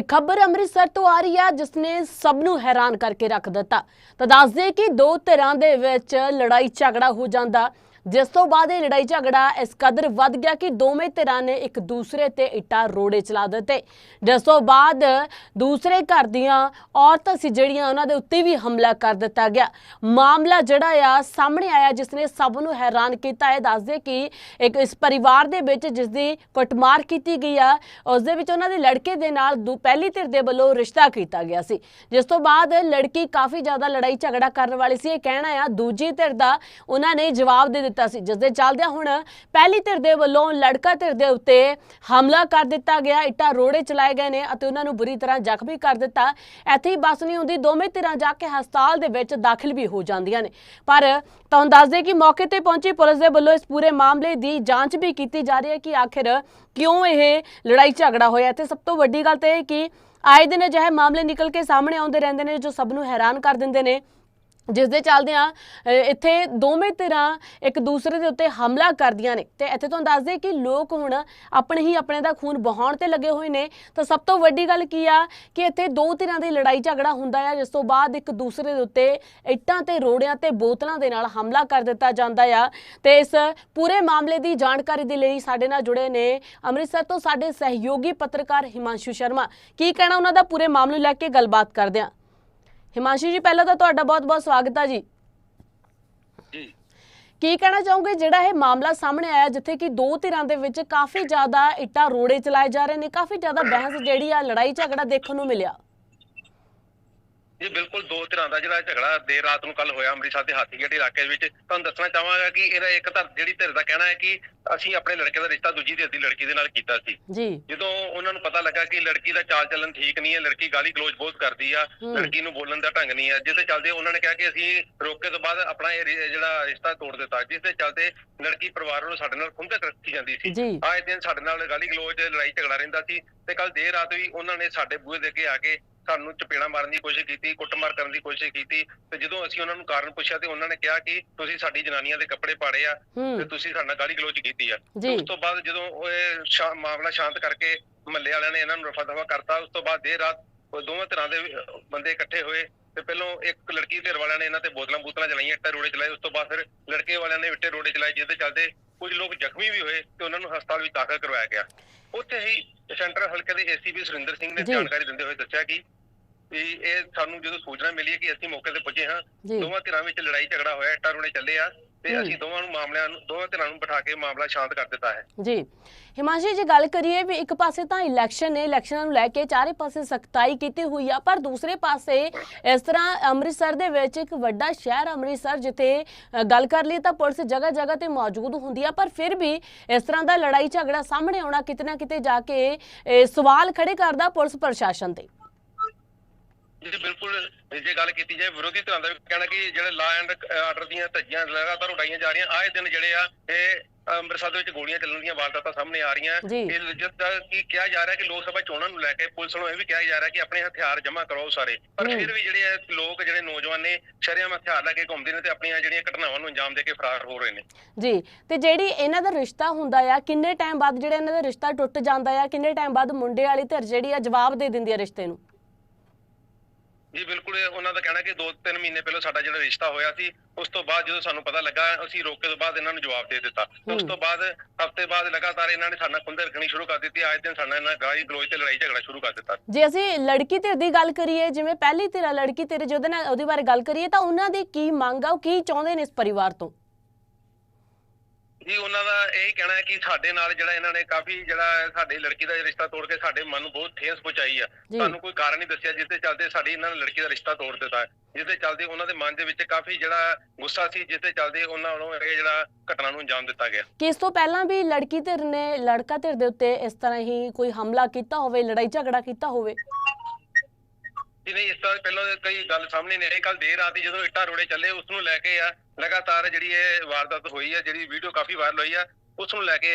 ਇੱਕ ਖਬਰ ਅੰਮ੍ਰਿਤਸਰ ਤੋਂ ਆ ਰਹੀ ਹੈ ਜਿਸ ਨੇ ਸਭ ਨੂੰ ਹੈਰਾਨ ਕਰਕੇ ਰੱਖ ਦਿੱਤਾ। ਤਾਂ ਦੱਸ ਦੇ ਕਿ ਦੋ ਧਿਰਾਂ ਦੇ ਵਿੱਚ ਲੜਾਈ ਝਗੜਾ ਹੋ ਜਾਂਦਾ। ਜਿਸ ਤੋਂ ਬਾਅਦ ਇਹ ਲੜਾਈ ਝਗੜਾ ਇਸ ਕਦਰ ਵੱਧ ਗਿਆ ਕਿ ਦੋਵੇਂ ਧਿਰਾਂ ਨੇ ਇੱਕ ਦੂਸਰੇ ਤੇ ਇੱਟਾਂ ਰੋੜੇ ਚਲਾ ਦਿੱਤੇ। ਜਿਸ ਤੋਂ ਬਾਅਦ ਦੂਸਰੇ ਘਰ ਦੀਆਂ ਔਰਤਾਂ ਸੀ ਜਿਹੜੀਆਂ ਉਹਨਾਂ ਦੇ ਉੱਤੇ ਵੀ ਹਮਲਾ ਕਰ ਦਿੱਤਾ ਗਿਆ। ਮਾਮਲਾ ਜਿਹੜਾ ਆ ਸਾਹਮਣੇ ਆਇਆ, ਜਿਸ ਨੇ ਸਭ ਨੂੰ ਹੈਰਾਨ ਕੀਤਾ। ਹੈ ਦੱਸਦੇ ਕਿ ਇੱਕ ਇਸ ਪਰਿਵਾਰ ਦੇ ਵਿੱਚ ਜਿਸ ਦੀ ਕੁੱਟਮਾਰ ਕੀਤੀ ਗਈ ਆ, ਉਸ ਦੇ ਵਿੱਚ ਉਹਨਾਂ ਦੇ ਲੜਕੇ ਦੇ ਨਾਲ ਦੂ- ਪਹਿਲੀ ਧਿਰ ਦੇ ਵੱਲੋਂ ਰਿਸ਼ਤਾ ਕੀਤਾ ਗਿਆ ਸੀ। ਜਿਸ ਤੋਂ ਬਾਅਦ ਲੜਕੀ ਕਾਫੀ ਜ਼ਿਆਦਾ ਲੜਾਈ ਝਗੜਾ ਕਰਨ ਵਾਲੀ ਸੀ। ਇਹ ਕਹਿਣਾ ਆ, ਦੂਜੀ ਧਿਰ ਦਾ ਉਹਨਾਂ ਨੇ ਜਵਾਬ ਦੇ ਦਿੱਤਾ ਸੀ ਜਿਸ ਦੇ ਚੱਲਦਿਆਂ ਹੁਣ ਪਹਿਲੀ ਧਿਰ ਦੇ ਵੱਲੋਂ ਲੜਕਾ ਧਿਰ ਦੇ ਉੱਤੇ ਹਮਲਾ ਕਰ ਦਿੱਤਾ ਗਿਆ, ਇੱਟਾਂ ਰੋੜੇ ਚਲਾਏ ਗਏ ਨੇ ਅਤੇ ਉਹਨਾਂ ਨੂੰ ਬੁਰੀ ਤਰ੍ਹਾਂ ਜ਼ਖਮੀ ਕਰ ਦਿੱਤਾ। ਇੱਥੇ ਹੀ ਬਸ ਨਹੀਂ ਹੁੰਦੀ, ਦੋਵੇਂ ਧਿਰਾਂ ਜਾ ਕੇ ਹਸਪਤਾਲ ਦੇ ਵਿੱਚ ਦਾਖਲ ਵੀ ਹੋ ਜਾਂਦੀਆਂ ਨੇ। ਪਰ ਤੁਹਾਨੂੰ ਦੱਸ ਦੇ ਕਿ ਮੌਕੇ ਤੇ ਪਹੁੰਚੀ ਪੁਲਿਸ ਦੇ ਵੱਲੋਂ ਇਸ ਪੂਰੇ ਮਾਮਲੇ ਦੀ ਜਾਂਚ ਵੀ ਕੀਤੀ ਜਾ ਰਹੀ ਹੈ ਕਿ ਆਖਿਰ ਕਿਉਂ ਇਹ ਲੜਾਈ ਝਗੜਾ ਹੋਇਆ। ਤੇ ਸਭ ਤੋਂ ਵੱਡੀ ਗੱਲ ਤੇ ਇਹ ਕਿ ਆਏ ਦਿਨ ਅਜਿਹੇ ਮਾਮਲੇ ਨਿਕਲ ਕੇ ਸਾਹਮਣੇ ਆਉਂਦੇ ਰਹਿੰਦੇ ਨੇ, ਜੋ ਸਭ ਨੂੰ ਹੈਰਾਨ ਕਰ ਦਿੰਦੇ ਨੇ। ਜਿਸ ਦੇ ਚੱਲਦਿਆਂ ਇੱਥੇ ਦੋਵੇਂ ਧਿਰਾਂ ਇੱਕ ਦੂਸਰੇ ਦੇ ਉੱਤੇ ਹਮਲਾ ਕਰਦੀਆਂ ਨੇ। ਤੇ ਇੱਥੇ ਤੁਹਾਨੂੰ ਦੱਸ ਦਈਏ ਕਿ ਲੋਕ ਹੁਣ ਆਪਣੇ ਹੀ ਆਪਣੇ ਦਾ ਖੂਨ ਬਹਾਉਣ ਤੇ ਲੱਗੇ ਹੋਏ ਨੇ। ਤਾਂ ਸਭ ਤੋਂ ਵੱਡੀ ਗੱਲ ਕੀ ਆ ਕਿ ਇੱਥੇ ਦੋ ਧਿਰਾਂ ਦੀ ਲੜਾਈ ਝਗੜਾ ਹੁੰਦਾ ਆ, ਜਿਸ ਤੋਂ ਬਾਅਦ ਇੱਕ ਦੂਸਰੇ ਦੇ ਉੱਤੇ ਇੱਟਾਂ ਤੇ ਰੋੜਿਆਂ ਤੇ ਬੋਤਲਾਂ ਦੇ ਨਾਲ ਹਮਲਾ ਕਰ ਦਿੱਤਾ ਜਾਂਦਾ ਆ। ਤੇ ਇਸ ਪੂਰੇ ਮਾਮਲੇ ਦੀ ਜਾਣਕਾਰੀ ਦੇ ਲਈ ਸਾਡੇ ਨਾਲ ਜੁੜੇ ਨੇ ਅੰਮ੍ਰਿਤਸਰ ਤੋਂ ਸਾਡੇ ਸਹਿਯੋਗੀ ਪੱਤਰਕਾਰ ਹਿਮਾਂਸ਼ੂ ਸ਼ਰਮਾ। ਕੀ ਕਹਿਣਾ ਉਹਨਾਂ ਦਾ? ਪੂਰੇ ਮਾਮਲੇ ਲੈ ਕੇ ਗੱਲਬਾਤ ਕਰਦੇ ਹਾਂ। ਹਿਮਾਂਸ਼ੂ ਜੀ ਪਹਿਲਾਂ ਤਾਂ ਤੁਹਾਡਾ ਬਹੁਤ-ਬਹੁਤ ਸਵਾਗਤ ਹੈ ਜੀ। ਜੀ। ਕੀ ਕਹਿਣਾ ਚਾਹੋਗੇ? ਜਿਹੜਾ ਇਹ ਮਾਮਲਾ ਸਾਹਮਣੇ ਆਇਆ ਜਿੱਥੇ ਕਿ ਦੋ ਧਿਰਾਂ ਦੇ ਵਿੱਚ ਕਾਫੀ ਜ਼ਿਆਦਾ ਇੱਟਾਂ ਰੋੜੇ ਚਲਾਏ ਜਾ ਰਹੇ ਨੇ ਕਾਫੀ ਜ਼ਿਆਦਾ ਬਹਿਸ ਜਿਹੜੀ ਆ ਲੜਾਈ ਝਗੜਾ ਦੇਖਣ ਨੂੰ ਮਿਲਿਆ। ਇਹ ਬਿਲਕੁਲ ਦੋ ਤਰ੍ਹਾਂ ਦਾ ਜਿਹੜਾ ਝਗੜਾ ਦੇਰ ਰਾਤ ਨੂੰ ਕੱਲ ਹੋਇਆ ਅੰਮ੍ਰਿਤਸਰ ਦੇ ਹਾਥੀਗੇਟ ਇਲਾਕੇ ਵਿੱਚ। ਤੁਹਾਨੂੰ ਦੱਸਣਾ ਚਾਹਾਂਗਾ ਕਿ ਇਹਦਾ ਇੱਕ ਧਰ ਜਿਹੜੀ ਧਿਰ ਦਾ ਕਹਿਣਾ ਹੈ ਕਿ ਅਸੀਂ ਆਪਣੇ ਲੜਕੇ ਦਾ ਰਿਸ਼ਤਾ ਦੂਜੀ ਧਿਰ ਦੀ ਲੜਕੀ ਦੇ ਨਾਲ ਕੀਤਾ ਸੀ। ਜੀ। ਜਦੋਂ ਉਹਨਾਂ ਨੂੰ ਪਤਾ ਲੱਗਾ ਕਿ ਲੜਕੀ ਦਾ ਚਾਲ ਚੱਲਣ ਠੀਕ ਨਹੀਂ ਹੈ ਲੜਕੀ ਗਾਲੀ ਗਲੋਚ ਬਹੁਤ ਕਰਦੀ ਆ। ਲੜਕੀ ਨੂੰ ਬੋਲਣ ਦਾ ਢੰਗ ਨਹੀਂ ਹੈ ਜਿਸ ਦੇ ਚੱਲਦੇ ਉਹਨਾਂ ਨੇ ਕਿਹਾ ਕਿ ਅਸੀਂ ਰੋਕੇ ਤੋਂ ਬਾਅਦ ਆਪਣਾ ਇਹ ਜਿਹੜਾ ਰਿਸ਼ਤਾ ਤੋੜ ਦਿੱਤਾ ਜਿਸ ਦੇ ਚੱਲਦੇ ਲੜਕੀ ਪਰਿਵਾਰ ਨੂੰ ਸਾਡੇ ਨਾਲ ਖੁੰਦਕ ਰੱਖੀ ਜਾਂਦੀ ਸੀ। ਜੀ। ਆਏ ਦਿਨ ਸਾਡੇ ਨਾਲ ਗਾਲੀ ਗਲੋਚ ਲੜਾਈ ਝਗੜਾ ਰਹਿੰਦਾ ਸੀ ਤੇ ਕੱਲ ਦੇਰ ਰਾਤ ਵੀ ਉਹਨਾਂ ਨੇ ਸਾਡੇ ਬੂਹੇ ਦੇ ਅੱਗੇ ਆ ਕੇ ਸਾਨੂੰ ਚਪੇੜਾ ਮਾਰਨ ਦੀ ਕੋਸ਼ਿਸ਼ ਕੀਤੀ ਕੁੱਟਮਾਰ ਕਰਨ ਦੀ ਕੋਸ਼ਿਸ਼ ਕੀਤੀ ਤੇ ਜਦੋਂ ਅਸੀਂ ਉਹਨਾਂ ਨੂੰ ਕਾਰਨ ਪੁੱਛਿਆ ਤੇ ਉਹਨਾਂ ਨੇ ਕਿਹਾ ਕਿ ਤੁਸੀਂ ਸਾਡੀ ਜਨਾਨੀਆਂ ਦੇ ਕੱਪੜੇ ਪਾੜੇ ਆ ਤੇ ਤੁਸੀਂ ਸਾਡੇ ਗਾਲੀ ਗਲੋਚ ਕੀਤੀ ਆ। ਉਸ ਤੋਂ ਬਾਅਦ ਜਦੋਂ ਉਹ ਮਾਮਲਾ ਸ਼ਾਂਤ ਕਰਕੇ ਮਹੱਲੇ ਵਾਲਿਆਂ ਨੇ ਇਹਨਾਂ ਨੂੰ ਰਫਾ ਦਫਾ ਕਰਤਾ ਉਸ ਤੋਂ ਬਾਅਦ ਦੇਰ ਰਾਤ ਉਹ ਦੋਵਾਂ ਤਰ੍ਹਾਂ ਦੇ ਬੰਦੇ ਇਕੱਠੇ ਹੋਏ ਤੇ ਪਹਿਲੋਂ ਇੱਕ ਲੜਕੀ ਧਿਰ ਵਾਲਿਆਂ ਨੇ ਇਹਨਾਂ ਤੇ ਬੋਤਲਾਂ ਬੂਤਲਾਂ ਚਲਾਈਆਂ ਇੱਟਾਂ ਰੋੜੇ ਚਲਾਏ ਉਸ ਤੋਂ ਬਾਅਦ ਫਿਰ ਲੜਕੇ ਵਾਲਿਆਂ ਨੇ ਇੱਟੇ ਰੋੜੇ ਚਲਾਏ ਜਿਹਦੇ ਚੱਲਦੇ ਕੁਝ ਲੋਕ ਜ਼ਖਮੀ ਵੀ ਹੋਏ ਤੇ ਉਹਨਾਂ ਨੂੰ ਹਸਪਤਾਲ ਵਿੱਚ ਦਾਖਲ ਕਰਵਾਇਆ ਗਿਆ। ਉੱਥੇ ਹੀ ਸੈਂਟਰ ਹਲਕੇ ਦੇ ਏਸੀਪੀ ਸੁਰਿੰਦਰ ਸਿੰਘ ਨੇ। ਜਾਣਕਾਰੀ ਦਿੰਦੇ ਹੋਏ ਦੱਸਿਆ ਕਿ ਵੀ ਇਹ ਸਾਨੂੰ ਜਦੋਂ ਸੂਚਨਾ ਮਿਲੀ ਕਿ ਅਸੀਂ ਮੌਕੇ ਤੇ ਪੁੱਜੇ ਹਾਂ ਦੋਵਾਂ ਧਿਰਾਂ ਵਿੱਚ ਲੜਾਈ ਝਗੜਾ ਹੋਇਆ ਇੱਟਾਂ ਰੋੜੇ ਚੱਲੇ ਆ ਤੇ। ਅਸੀਂ ਦੋਵਾਂ ਨੂੰ ਮਾਮਲਿਆਂ ਨੂੰ ਦੋਵਾਂ ਧਿਰਾਂ ਨੂੰ ਬਿਠਾ ਕੇ ਮਾਮਲਾ ਸ਼ਾਂਤ ਕਰ ਦਿੱਤਾ ਹੈ। ਜੀ। ਹਿਮਾਂਸ਼ੀ ਜੀ ਗੱਲ ਕਰੀਏ ਵੀ ਇੱਕ ਪਾਸੇ ਤਾਂ ਇਲੈਕਸ਼ਨ ਨੇ ਇਲੈਕਸ਼ਨਾਂ ਨੂੰ ਲੈ ਕੇ ਚਾਰੇ ਪਾਸੇ ਸਖਤਾਈ ਕੀਤੀ ਹੋਈ ਆ ਪਰ ਦੂਸਰੇ ਪਾਸੇ ਇਸ ਤਰ੍ਹਾਂ ਅੰਮ੍ਰਿਤਸਰ ਦੇ ਵਿੱਚ ਇੱਕ ਵੱਡਾ ਸ਼ਹਿਰ ਅੰਮ੍ਰਿਤਸਰ ਜਿੱਥੇ ਗੱਲ ਕਰ ਲਈ ਤਾਂ ਪੁਲਿਸ ਜਗ੍ਹਾ ਜਗ੍ਹਾ ਤੇ ਮੌਜੂਦ ਹੁੰਦੀ ਆ ਪਰ ਫਿਰ ਵੀ ਇਸ ਤਰ੍ਹਾਂ ਦਾ ਲੜਾਈ ਝਗੜਾ ਸਾਹਮਣੇ ਆਉਣਾ ਕਿਤੇ ਨਾ ਕਿਤੇ ਜਾ ਕੇ ਸਵਾਲ ਖੜੇ ਕਰਦਾ ਪੁਲਿਸ ਪ੍ਰਸ਼ਾਸਨ ਤੇ। ਜੀ ਬਿਲਕੁਲ ਜੇ ਗੱਲ ਕੀਤੀ ਜਾਏ ਵਿਰੋਧੀ ਧਿਰਾਂ ਦਾ ਵੀ ਕਹਿਣਾ ਕਿ ਜਿਹੜੇ ਲਾ ਐਂਡ ਆਰਡਰ ਦੀਆਂ ਧੱਜੀਆਂ ਲਗਾਤਾਰ ਉਡਾਈਆਂ ਜਾ ਰਹੀਆਂ ਆਏ ਦਿਨ ਜਿਹੜੇ ਆ ਇਹ ਅੰਮ੍ਰਿਤਸਰ ਦੇ ਵਿੱਚ ਗੋਲੀਆਂ ਚੱਲਣ ਦੀਆਂ ਵਾਰਦਾਤਾਂ ਸਾਹਮਣੇ ਆ ਰਹੀਆਂ। ਇਹ ਜਿੱਦਾਂ ਕਿ ਕਿਹਾ ਜਾ ਰਿਹਾ ਕਿ ਲੋਕ ਸਭਾ ਚੋਣਾਂ ਨੂੰ ਲੈ ਕੇ ਪੁਲਿਸ ਨੂੰ ਇਹ ਵੀ ਕਿਹਾ ਜਾ ਰਿਹਾ ਕਿ ਆਪਣੇ ਹਥਿਆਰ ਜਮ੍ਹਾਂ ਕਰਾਓ ਸਾਰੇ ਪਰ। ਫਿਰ ਵੀ ਜਿਹੜੇ ਲੋਕ ਜਿਹੜੇ ਨੌਜਵਾਨ ਨੇ ਸ਼ਰੇਆਮ ਹਥਿਆਰ ਲੈ ਕੇ ਘੁੰਮਦੇ ਨੇ ਤੇ ਆਪਣੀਆਂ ਜਿਹੜੀਆਂ ਘਟਨਾਵਾਂ ਨੂੰ ਅੰਜਾਮ ਦੇ ਕੇ ਫਰਾਰ ਹੋ ਰਹੇ ਨੇ ਜੀ ਤੇ ਜਿਹੜੀ ਇਹਨਾਂ ਦਾ ਰਿਸ਼ਤਾ ਹੁੰਦਾ ਆ ਕਿੰਨੇ ਟਾਈਮ ਬਾਅਦ ਜਿਹੜਾ ਇਹਨਾਂ ਦਾ ਰਿਸ਼ਤਾ ਟੁੱਟ ਜਾਂਦਾ ਆ ਕਿੰਨੇ ਟਾਈਮ ਬਾਅਦ ਮੁੰਡੇ ਵਾਲੀ ਧਿਰ ਜਿਹੜੀ ਆ ਜਵਾਬ ਦੇ ਦਿੰਦੀ ਆ ਰਿਸ਼ਤੇ ਨੂੰ ਜੀ ਬਿਲਕੁਲ ਉਹਨਾਂ ਦਾ ਕਹਿਣਾ ਕਿ 2-3 ਮਹੀਨੇ ਪਹਿਲਾਂ ਸਾਡਾ ਜਿਹੜਾ ਰਿਸ਼ਤਾ ਹੋਇਆ ਸੀ ਉਸ ਤੋਂ ਬਾਅਦ ਜਦੋਂ ਸਾਨੂੰ ਪਤਾ ਲੱਗਾ ਅਸੀਂ ਰੋਕੇ ਤੋਂ ਬਾਅਦ ਇਹਨਾਂ ਨੂੰ ਜਵਾਬ ਦੇ ਦਿੱਤਾ। ਉਸ। ਤੋਂ ਬਾਅਦ ਹਫ਼ਤੇ ਬਾਅਦ ਲਗਾਤਾਰ ਇਹਨਾਂ ਨੇ ਸਾਡਾ ਖੁੰਦੇ ਰੱਖਣੀ ਸ਼ੁਰੂ ਕਰ ਦਿੱਤੀ ਅੱਜ ਦਿਨ ਸਾਡਾ ਇਹਨਾਂ ਗਾਲੀ ਗਲੋਚ ਤੇ ਲੜਾਈ ਝਗੜਾ ਸ਼ੁਰੂ ਕਰ ਦਿੱਤਾ। ਜੇ ਅਸੀਂ ਲੜਕੀ ਧਿਰ ਦੀ ਗੱਲ ਕਰੀਏ ਜਿਵੇਂ ਪਹਿਲੀ ਧਿਰ ਲੜਕੀ ਧਿਰ ਜਿਹਦੇ ਨਾਲ ਉਹਦੇ ਬਾਰੇ ਗੱਲ ਕਰੀਏ ਤਾਂ ਉਹਨਾਂ ਦੀ ਕੀ ਮੰਗ ਆ ਉਹ ਕੀ ਚਾਹੁੰਦੇ ਨੇ ਇਸ ਪਰਿਵਾਰ ਤੋਂ? ਜੀ ਉਹਨਾਂ ਦਾ ਇਹ ਕਹਿਣਾ ਹੈ ਕਿ ਸਾਡੇ ਨਾਲ ਜਿਹੜਾ ਇਹਨਾਂ ਨੇ ਕਾਫੀ ਜਿਹੜਾ ਸਾਡੀ ਲੜਕੀ ਦਾ ਰਿਸ਼ਤਾ ਤੋੜ ਕੇ ਸਾਡੇ ਮਨ ਨੂੰ ਬਹੁਤ ਠੇਸ ਪਹੁੰਚਾਈ ਆ। ਸਾਨੂੰ ਕੋਈ ਕਾਰਨ ਨਹੀਂ ਦੱਸਿਆ ਜਿਸ ਦੇ ਚੱਲਦੇ ਸਾਡੀ ਇਹਨਾਂ ਨੇ ਲੜਕੀ ਦਾ ਰਿਸ਼ਤਾ ਤੋੜ ਦਿੱਤਾ ਜਿਸ ਦੇ ਚੱਲਦੇ ਉਹਨਾਂ ਦੇ ਮਨ ਦੇ ਵਿੱਚ ਕਾਫੀ ਜਿਹੜਾ ਗੁੱਸਾ ਸੀ ਜਿਸ ਦੇ ਚੱਲਦੇ ਉਹਨਾਂ ਵੱਲੋਂ ਇਹ ਜਿਹੜਾ ਘਟਨਾ ਨੂੰ ਅੰਜਾਮ ਦਿੱਤਾ ਗਿਆ। ਕਿ ਇਸ ਤੋਂ ਪਹਿਲਾਂ ਵੀ ਲੜਕੀ ਧਿਰ ਨੇ ਲੜਕਾ ਧਿਰ ਦੇ ਉੱਤੇ ਇਸ ਤਰ੍ਹਾਂ ਹੀ ਕੋਈ ਹਮਲਾ ਕੀਤਾ ਹੋਵੇ ਲੜਾਈ ਝਗੜਾ ਕੀਤਾ ਹੋਵੇ? ਜੀ ਨਹੀਂ ਇਸ ਤਰ੍ਹਾਂ ਪਹਿਲਾਂ ਕਈ ਗੱਲ ਸਾਹਮਣੇ ਆਈ। ਕੱਲ ਦੇਰ ਰਾਤ ਹੀ ਜਦੋਂ ਇੱਟਾਂ ਰੋੜੇ ਚੱਲੇ ਉਸ ਨੂੰ ਲੈ ਕੇ ਆ ਲਗਾਤਾਰ ਜਿਹੜੀ ਇਹ ਵਾਰਦਾਤ ਹੋਈ ਹੈ ਜਿਹੜੀ ਵੀਡੀਓ ਕਾਫੀ ਵਾਇਰਲ ਹੋਈ ਹੈ ਉਸ ਨੂੰ ਲੈ ਕੇ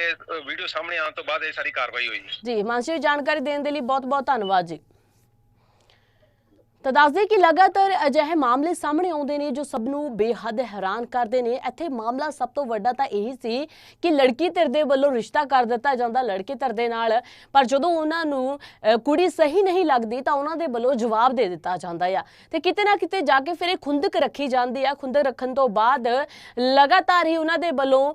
ਵੀਡੀਓ ਸਾਹਮਣੇ ਆਉਣ ਤੋਂ ਬਾਅਦ ਇਹ ਸਾਰੀ ਕਾਰਵਾਈ ਹੋਈ। ਜੀ, ਮਾਨਸੀ ਜਾਣਕਾਰੀ ਦੇਣ ਦੇ ਲਈ ਬਹੁਤ ਬਹੁਤ ਧੰਨਵਾਦ ਜੀ। ਤਾਂ ਦੱਸਦੇ ਕਿ ਲਗਾਤਾਰ ਅਜਿਹੇ ਮਾਮਲੇ ਸਾਹਮਣੇ ਆਉਂਦੇ ਨੇ ਜੋ ਸਭ ਨੂੰ ਬੇਹੱਦ ਹੈਰਾਨ ਕਰਦੇ ਨੇ। ਇੱਥੇ ਮਾਮਲਾ ਸਭ ਤੋਂ ਵੱਡਾ ਤਾਂ ਇਹੀ ਸੀ ਕਿ ਲੜਕੀ ਧਿਰ ਦੇ ਵੱਲੋਂ ਰਿਸ਼ਤਾ ਕਰ ਦਿੱਤਾ ਜਾਂਦਾ ਲੜਕੇ ਧਿਰ ਦੇ ਨਾਲ। ਪਰ ਜਦੋਂ ਉਹਨਾਂ ਨੂੰ ਕੁੜੀ ਸਹੀ ਨਹੀਂ ਲੱਗਦੀ ਤਾਂ ਉਹਨਾਂ ਦੇ ਵੱਲੋਂ ਜਵਾਬ ਦੇ ਦਿੱਤਾ ਜਾਂਦਾ ਆ। ਤੇ ਕਿਤੇ ਨਾ ਕਿਤੇ ਜਾ ਕੇ ਫਿਰ ਇਹ ਖੁੰਦਕ ਰੱਖੀ ਜਾਂਦੀ ਆ। ਖੁੰਦਕ ਰੱਖਣ ਤੋਂ ਬਾਅਦ ਲਗਾਤਾਰ ਹੀ ਉਹਨਾਂ ਦੇ ਵੱਲੋਂ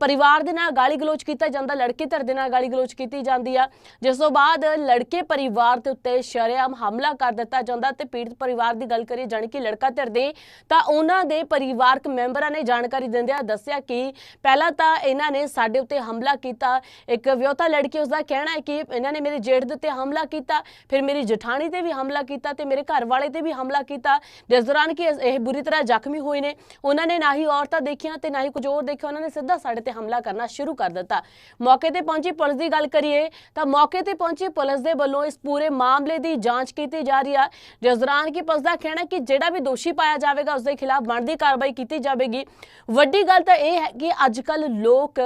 ਪਰਿਵਾਰ ਦੇ ਨਾਲ ਗਾਲੀ ਗਲੋਚ ਕੀਤਾ ਜਾਂਦਾ, ਲੜਕੇ ਧਿਰ ਦੇ ਨਾਲ ਗਾਲੀ ਗਲੋਚ ਕੀਤੀ ਜਾਂਦੀ ਆ। ਜਿਸ ਤੋਂ ਬਾਅਦ ਲੜਕੇ ਪਰਿਵਾਰ ਦੇ ਉੱਤੇ ਸ਼ਰੇਆਮ ਹਮਲਾ ਕਰ ਦਿੱਤਾ ਜਾਂਦਾ ਤੇ ਪੀੜਤ ਪਰਿਵਾਰ ਦੀ ਗੱਲ ਕਰੀਏ, ਜਾਣੀ ਕਿ ਲੜਕਾ ਧਿਰ ਦੇ, ਤਾਂ ਉਹਨਾਂ ਦੇ ਪਰਿਵਾਰਕ ਮੈਂਬਰਾਂ ਨੇ ਜਾਣਕਾਰੀ ਦਿੰਦਿਆਂ ਦੱਸਿਆ ਕਿ ਪਹਿਲਾਂ ਤਾਂ ਇਹਨਾਂ ਨੇ ਸਾਡੇ ਉੱਤੇ ਹਮਲਾ ਕੀਤਾ। ਇੱਕ ਵਿਆਹੁਤਾ ਲੜਕੀ ਉਸ ਦਾ ਕਹਿਣਾ ਹੈ ਕਿ ਇਹਨਾਂ ਨੇ ਮੇਰੇ ਜੇਠ ਦੇ ਉੱਤੇ ਹਮਲਾ ਕੀਤਾ, ਫਿਰ ਮੇਰੀ ਜਠਾਣੀ ਤੇ ਵੀ ਹਮਲਾ ਕੀਤਾ ਤੇ ਮੇਰੇ ਘਰ ਵਾਲੇ ਤੇ ਵੀ ਹਮਲਾ ਕੀਤਾ। ਜਿਸ ਦੌਰਾਨ ਕਿ ਇਹ ਬੁਰੀ ਤਰ੍ਹਾਂ ਜ਼ਖਮੀ ਹੋਏ ਨੇ। ਉਹਨਾਂ ਨੇ ਨਾ ਹੀ ਔਰਤਾਂ ਦੇਖੀਆਂ ਤੇ ਨਾ ਹੀ ਕੁਝ ਹੋਰ ਦੇਖਿਆ। ਉਹਨਾਂ ਨੇ ਸਿੱਧਾ ਸਾਡੇ ਤੇ ਹਮਲਾ ਕਰਨਾ ਸ਼ੁਰੂ ਕਰ ਦਿੱਤਾ। ਮੌਕੇ ਤੇ ਪਹੁੰਚੀ ਪੁਲਿਸ ਦੀ ਗੱਲ ਕਰੀਏ, ਤਾਂ ਮੌਕੇ ਤੇ ਪਹੁੰਚੀ ਪੁਲਿਸ ਦੇ ਵੱਲੋਂ ਇਸ ਪੂਰੇ ਮਾਮਲੇ ਦੀ ਜਾਂਚ ਕੀਤੀ ਜਾ ਰਹੀ ਆ, ਜਿਸ ਦੌਰਾਨ ਕਿ ਪੁਲਿਸ ਦਾ ਕਹਿਣਾ ਕਿ ਜਿਹੜਾ ਵੀ ਦੋਸ਼ੀ ਪਾਇਆ ਜਾਵੇਗਾ ਉਸ ਦੇ ਖਿਲਾਫ ਬਣਦੀ ਕਾਰਵਾਈ ਕੀਤੀ ਜਾਵੇਗੀ। ਵੱਡੀ ਗੱਲ ਤਾਂ ਇਹ ਹੈ ਕਿ ਅੱਜ ਕੱਲ ਲੋਕ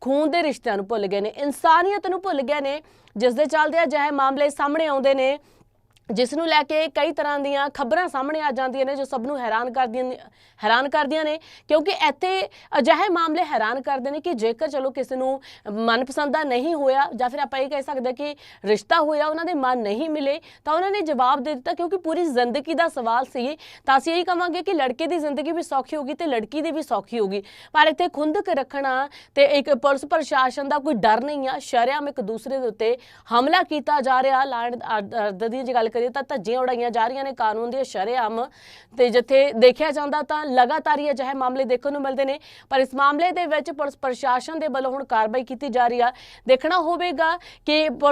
ਖੂਨ ਦੇ ਰਿਸ਼ਤਿਆਂ ਨੂੰ ਭੁੱਲ ਗਏ ਨੇ, ਇਨਸਾਨੀਅਤ ਨੂੰ ਭੁੱਲ ਗਏ ਨੇ ਜਿਸ ਦੇ ਚੱਲਦੇ ਅਜਿਹੇ ਮਾਮਲੇ ਸਾਹਮਣੇ ਆਉਂਦੇ ਨੇ। ਜਿਸ ਨੂੰ ਲੈ ਕੇ ਕਈ ਤਰ੍ਹਾਂ ਦੀਆਂ ਖਬਰਾਂ ਸਾਹਮਣੇ ਆ ਜਾਂਦੀਆਂ ਨੇ ਜੋ ਸਭ ਨੂੰ ਹੈਰਾਨ ਕਰਦੀਆਂ ਨੇ ਹੈਰਾਨ ਕਰਦੀਆਂ ਨੇ, ਕਿਉਂਕਿ ਇੱਥੇ ਅਜਿਹੇ ਮਾਮਲੇ ਹੈਰਾਨ ਕਰਦੇ ਨੇ ਕਿ ਜੇਕਰ ਚਲੋ ਕਿਸੇ ਨੂੰ ਮਨਪਸੰਦ ਦਾ ਨਹੀਂ ਹੋਇਆ ਜਾਂ ਫਿਰ ਆਪਾਂ ਇਹ ਕਹਿ ਸਕਦੇ ਕਿ ਰਿਸ਼ਤਾ ਹੋਇਆ, ਉਹਨਾਂ ਦੇ ਮਨ ਨਹੀਂ ਮਿਲੇ, ਤਾਂ ਉਹਨਾਂ ਨੇ ਜਵਾਬ ਦੇ ਦਿੱਤਾ ਕਿਉਂਕਿ ਪੂਰੀ ਜ਼ਿੰਦਗੀ ਦਾ ਸਵਾਲ ਸੀ ਤਾਂ ਅਸੀਂ ਇਹੀ ਕਹਾਂਗੇ ਕਿ ਲੜਕੇ ਦੀ ਜ਼ਿੰਦਗੀ ਵੀ ਸੌਖੀ ਹੋਗੀ ਤੇ ਲੜਕੀ ਦੀ ਵੀ ਸੌਖੀ ਹੋਗੀ ਪਰ ਇੱਥੇ ਖੁੰਦਕ ਰੱਖਣਾ ਤੇ ਇੱਕ ਪੁਲਿਸ ਪ੍ਰਸ਼ਾਸਨ ਦਾ ਕੋਈ ਡਰ ਨਹੀਂ ਆ। ਸ਼ਰਿਆਮ ਇੱਕ ਦੂਸਰੇ ਦੇ ਉੱਤੇ ਹਮਲਾ ਕੀਤਾ ਜਾ ਰਿਹਾ। ਲਾਣ ਅਰਦ ਦੀ ਜੇ ਗੱਲ ਕਰੀਏ ਤਾਂ ਧੱਜੀਆਂ ਉਡਾਈਆਂ ਜਾ ਰਹੀਆਂ ਨੇ, ਕਾਨੂੰਨ ਦੀਆਂ ਸ਼ਰੇਆਮ। ਤੇ ਜਿੱਥੇ ਦੇਖਿਆ ਜਾਂਦਾ ਤਾਂ ਲਗਾਤਾਰ ਹੀ ਅਜਿਹੇ ਮਾਮਲੇ ਦੇਖਣ ਨੂੰ ਮਿਲਦੇ ਨੇ। ਪਰ ਇਸ ਮਾਮਲੇ ਦੇ ਵਿੱਚ ਪੁਲਿਸ ਪ੍ਰਸ਼ਾਸਨ ਦੇ ਵੱਲੋਂ ਹੁਣ ਕਾਰਵਾਈ ਕੀਤੀ ਜਾ ਰਹੀ ਆ। ਦੇਖਣਾ ਹੋਵੇਗਾ ਕਿ ਪੁਲਿਸ